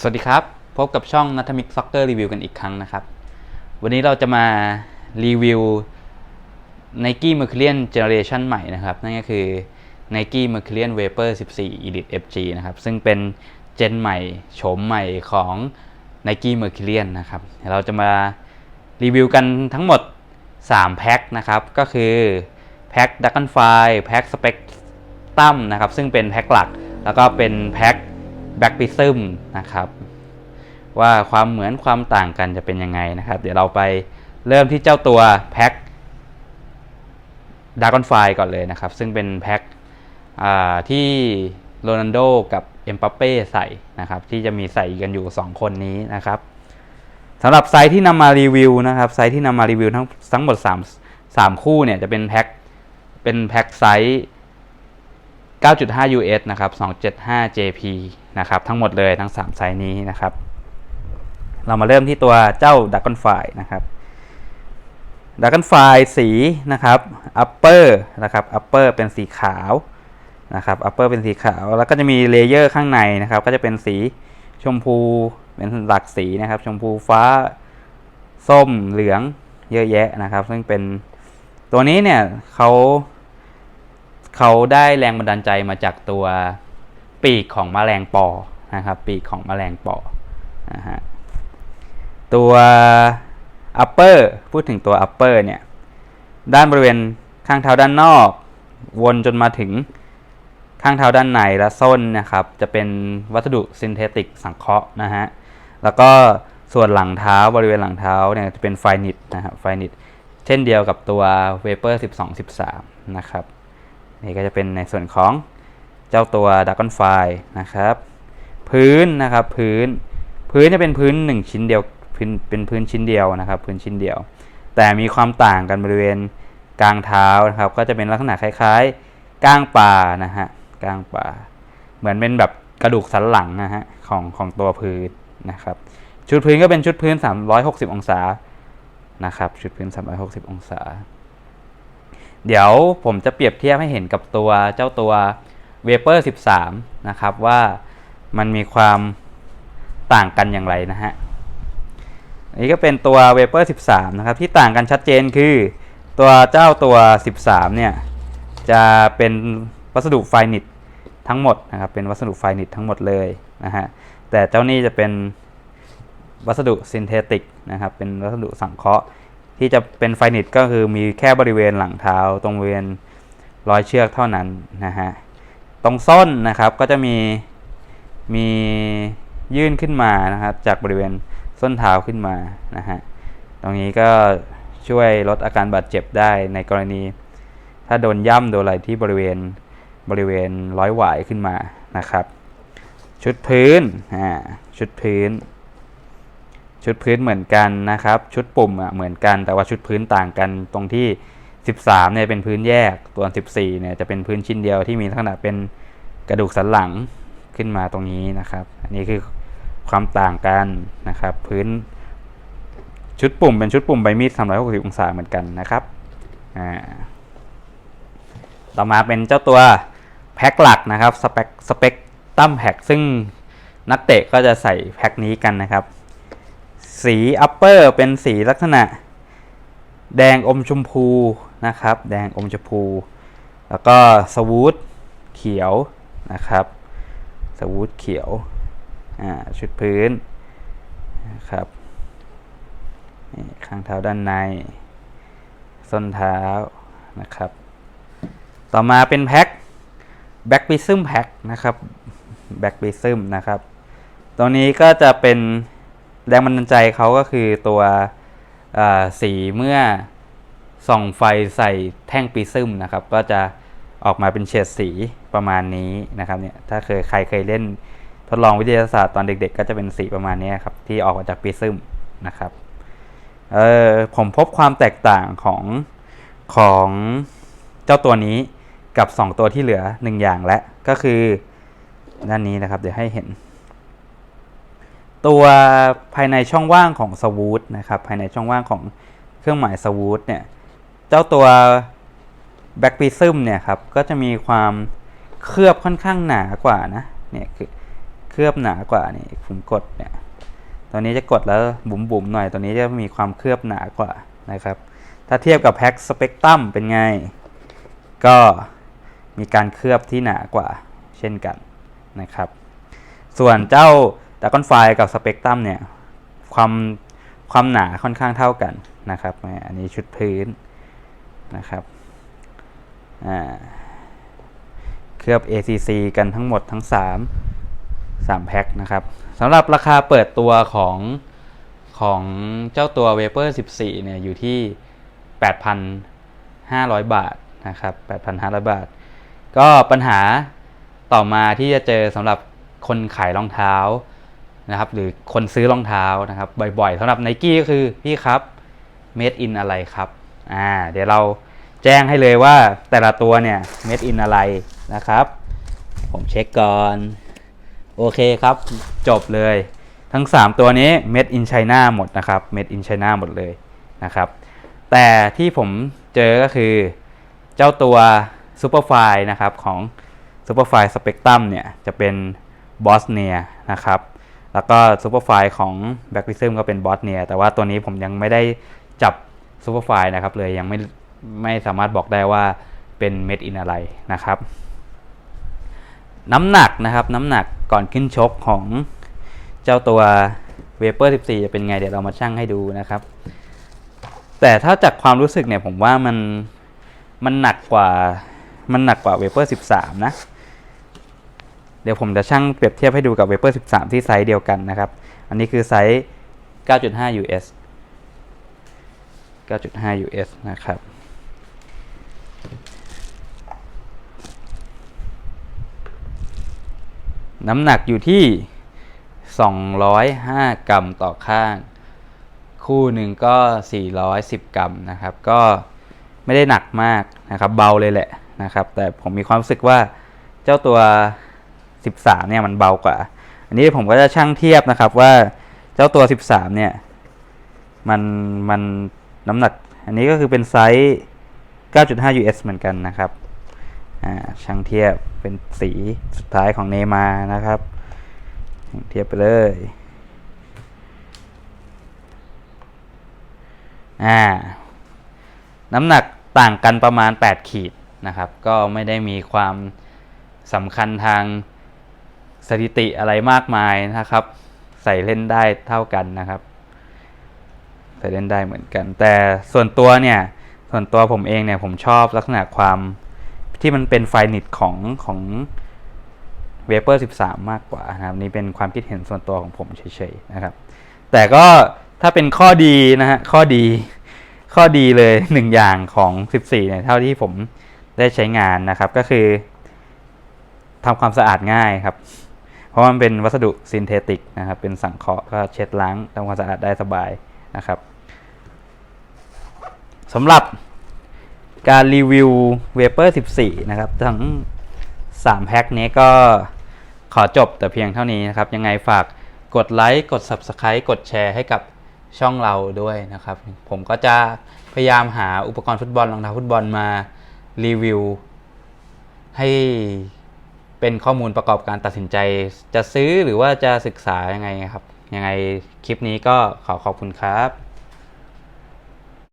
สวัสดีครับ พบกับช่องนัทมิกซ็อกเกอร์รีวิวกันอีกครั้งนะครับ วันนี้เราจะมารีวิว Nike Mercurial Generation ใหม่นะครับ นั่นก็คือ Nike Mercurial Vapor 14 Elite FG นะครับ ซึ่งเป็นเจนใหม่โฉมใหม่ของ Nike Mercurial นะครับ เราจะมารีวิวกันทั้งหมด 3 แพ็คนะครับ ก็คือแพ็ค d r a g o n f i แพ็ค Spectrum นะครับ ซึ่งเป็นแพ็คหลัก แล้วก็เป็นแพ็ค แบ็ก i ิซึมนะครับว่าความเหมือนความต่างกันจะเป็นยังไงนะครับ เดี๋ยวเราไปเริ่มที่เจ้าตัวแพ็คดากอนไฟก่อนเลยนะครับ ซึ่งเป็นแพ็คที่โรนัลโดกับเอ็มปัปเป้ใส่นะครับ ที่จะมีใส่กันอยู่ 2 คนนี้นะครับสำหรับไซส์ที่นำมารีวิวนะครับไซส์ที่นำมารีวิวทั้งทั้งหมด3 3คู่เนี่ยจะเป็นแพ็คเป็นแพ็คไซส์9.5 US นะครับ 275 JP นะครับทั้งหมดเลยทั้ง 3 ไซส์นี้นะครับ เรามาเริ่มที่ตัวเจ้า d r a g o n f i นะครับ d r a g o n f i สีนะครับ upper นะครับ upper เป็นสีขาวนะครับ upper เป็นสีขาวแล้วก็จะมีเลเยอร์ข้างในนะครับ ก็จะเป็นสีชมพูเป็นหลักสีนะครับ ชมพูฟ้าส้มเหลืองเยอะแยะนะครับ ซึ่งเป็นตัวนี้เนี่ยเขาเขาได้แรงบันดาลใจมาจากตัว ปีกของแมลงปอนะครับปีกของแมลงปอนะฮะตัว upper พูดถึงตัว upper เนี่ยด้านบริเวณข้างเท้าด้านนอก วนจนมาถึงข้างเท้าด้านในและส้นนะครับจะเป็นวัสดุซินเทติกสังเคราะห์นะฮะแล้วก็ส่วนหลังเท้าบริเวณหลังเท้าเนี่ยจะเป็นไฟนิตนะครับไฟนิตเช่นเดียวกับตัว Vapor 12 13 นะครับนี่ก็จะเป็นในส่วนของ เจ้าตัว d r a g o n f i นะครับ พื้นนะครับพื้นพื้นจะเป็นพื้น 1 ชิ้นเดียวพื้นเป็นพื้นชิ้นเดียวนะครับ พื้นชิ้นเดียว แต่มีความต่างกันบริเวณกลางเท้านะครับ ก็จะเป็นลักษณะคล้ายๆก้างปลานะฮะก้างปลาเหมือนเป็นแบบกระดูกสันหลังนะฮะของของตัวพื้นนะครับ ชุดพื้นก็เป็นชุดพื้น 360 องศานะครับ ชุดพื้น 360 องศา เดี๋ยวผมจะเปรียบเทียบให้เห็นกับตัวเจ้าตัว Vapor 13 นะครับว่ามันมีความต่างกันอย่างไรนะฮะอันนี้ก็เป็นตัว Vapor 13 นะครับ ที่ต่างกันชัดเจนคือตัวเจ้าตัว 13 เนี่ย จะเป็นวัสดุไฟนิตทั้งหมดนะครับ เป็นวัสดุไฟนิตทั้งหมดเลยนะฮะแต่เจ้านี้จะเป็นวัสดุซินเทติกนะครับ เป็นวัสดุสังเคราะห์ที่จะเป็นไฟนิตก็คือมีแค่บริเวณหลังเท้าตรงบริเวณรอยเชือกเท่านั้นนะฮะ ตรงส้นนะครับก็จะมีมียื่นขึ้นมานะครับ จากบริเวณส้นเท้าขึ้นมานะฮะตรงนี้ก็ช่วยลดอาการบาดเจ็บได้ในกรณี ถ้าโดนย่ำโดนอะไรที่บริเวณบริเวณร้อยหวายขึ้นมานะครับ ชุดพื้นอ่าชุดพื้น ชุดพื้นเหมือนกันนะครับ ชุดปุ่มอะเหมือนกันแต่ว่าชุดพื้นต่างกันตรงที่ 13เนี่ยเป็นพื้นแยกตัว14เนี่ยจะเป็นพื้นชิ้นเดียวที่มีลักษณะเป็นกระดูกสันหลังขึ้นมาตรงนี้นะครับ อันนี้คือความต่างกันนะครับ พื้นชุดปุ่มเป็นชุดปุ่มใบมีด360 องศาเหมือนกันนะครับต่อมาเป็นเจ้าตัวแพ็คหลักนะครับสเปคสเปกตั้มแพ็คซึ่งนักเตะก็จะใส่แพ็คนี้กันนะครับ สีอัปเปอร์เป็นสีลักษณะ แดงอมชมพูนะครับ แดงอมชมพู แล้วก็สวูทเขียวนะครับ สวูทเขียวอ่าชุดพื้นนะครับข้างเท้าด้านใน ส้นเท้านะครับ ต่อมาเป็นแพ็คแบ็ก i ิซึมแพ็คนะครับแบ็ก i ิซึมนะครับตรงนี้ก็จะเป็นแรงบันดาลใจเขาก็คือตัว สีเมื่อส่องไฟใส่แท่งปีซึมนะครับ ก็จะออกมาเป็นเฉดสีประมาณนี้นะครับเนี่ยถ้าเคยใครเคยเล่นทดลองวิทยาศาสตร์ตอนเด็ก ๆ ก็จะเป็นสีประมาณนี้ครับที่ออกมาจากปีซึมนะครับเออผมพบความแตกต่างของของเจ้าตัวนี้กับ 2 ตัวที่เหลือ 1 อย่างและก็คือด้านนี้นะครับ เดี๋ยวให้เห็น ตัวภายในช่องว่างของสวูทนะครับภายในช่องว่างของเครื่องหมายสวูทเนี่ยเจ้าตัวแบ็ก i ิซึมเนี่ยครับก็จะมีความเคลือบค่อนข้างหนากว่านะเนี่ยคือเคลือบหนากว่านี่ผมกดเนี่ยตัวนี้จะกดแล้วบุ๋มๆหน่อยตัวนี้จะมีความเคลือบหนากว่านะครับ ถ้าเทียบกับแพ็คสเปกตรัมเป็นไง ก็มีการเคลือบที่หนากว่าเช่นกันนะครับ ส่วนเจ้า ดากอนไฟกับสเปกตรัมเนี่ยความความหนาค่อนข้างเท่ากันนะครับ อันนี้ชุดพื้นนะครับเคลือบ ACC กันทั้งหมดทั้ง 3 3 แพ็คนะครับสำหรับราคาเปิดตัวของของเจ้าตัว Vapor 14 เนี่ยอยู่ที่ 8,500 บาทนะครับ 8,500 บาท ก็ปัญหาต่อมาที่จะเจอสำหรับคนขายรองเท้า นะครับหรือคนซื้อรองเท้านะครับบ่อยๆสำหรับ n i กี้ก็คือพี่ครับ made in อะไรครับอ่าเดี๋ยวเราแจ้งให้เลยว่าแต่ละตัวเนี่ย made in อะไรนะครับ ผมเช็คก่อน โอเคครับ จบเลย ทั้ง 3 ตัวนี้ made in China หมดนะครับ made in China หมดเลยนะครับ แต่ที่ผมเจอก็คือเจ้าตัว Superfly นะครับของ Superfly Spectrum เนี่ยจะเป็น Bosnia นะครับ แล้วก็ Superfly ของ b a c k r i s m ก็เป็น Bosnia แต่ว่าตัวนี้ผมยังไม่ได้จับ Superfly นะครับ เลยยังไม่ไม่สามารถบอกได้ว่าเป็น made in อะไรนะครับ น้ำหนักนะครับ น้ำหนักก่อนขึ้นชกของเจ้าตัว Vapor 14 จะเป็นไงเดี๋ยวเรามาชั่งให้ดูนะครับ แต่ถ้าจากความรู้สึกเนี่ยผมว่ามันมันหนักกว่ามันหนักกว่า Vapor 13 นะ เดี๋ยวผมจะชั่งเปรียบเทียบให้ดูกับ Vapor 13 ที่ไซส์เดียวกันนะครับ อันนี้คือไซส์ 9.5 US 9.5 US นะครับ น้ำหนักอยู่ที่ 205 กรัมต่อข้าง คู่หนึ่งก็ 410 กรัมนะครับ ก็ไม่ได้หนักมากนะครับ เบาเลยแหละนะครับ แต่ผมมีความรู้สึกว่าเจ้าตัว 13เนี่ยมันเบากว่า อันนี้ผมก็จะชั่งเทียบนะครับว่าเจ้าตัว 13เนี่ยมันมันน้ำหนัก อันนี้ก็คือเป็นไซส์ 9.5 US เหมือนกันนะครับอ่าช่างเทียบเป็นสีสุดท้ายของเนมานะครับช่างเทียบไปเลยอ่าน้ำหนักต่างกันประมาณ 8 ขีดนะครับ ก็ไม่ได้มีความสำคัญทาง สถิติอะไรมากมายนะครับ ใส่เล่นได้เท่ากันนะครับ ใส่เล่นได้เหมือนกัน แต่ส่วนตัวเนี่ยส่วนตัวผมเองเนี่ยผมชอบลักษณะความที่มันเป็นไฟนิตของของ Vapor 13 มากกว่านะครับ นี่เป็นความคิดเห็นส่วนตัวของผมเฉยๆนะครับ แต่ก็ถ้าเป็นข้อดีนะฮะข้อดีข้อดีเลยหนึ่งอย่างของ 14เนี่ยเท่าที่ผมได้ใช้งานนะครับก็คือทำความสะอาดง่ายครับ ราะมันเป็นวัสดุซินเทติกนะครับ เป็นสังเคราะห์ก็เช็ดล้างทำความสะอาดได้สบายนะครับสำหรับการรีวิว Vapor 14 นะครับ ทั้ง 3 แพ็คนี้ก็ขอจบแต่เพียงเท่านี้นะครับ ยังไงฝากกดไลค์กด Subscribe กดแชร์ให้กับช่องเราด้วยนะครับ ผมก็จะพยายามหาอุปกรณ์ฟุตบอลรองเท้าฟุตบอลมารีวิวให้ เป็นข้อมูลประกอบการตัดสินใจ จะซื้อหรือว่าจะศึกษายังไงครับ ยังไงคลิปนี้ก็ขอขอบคุณครับ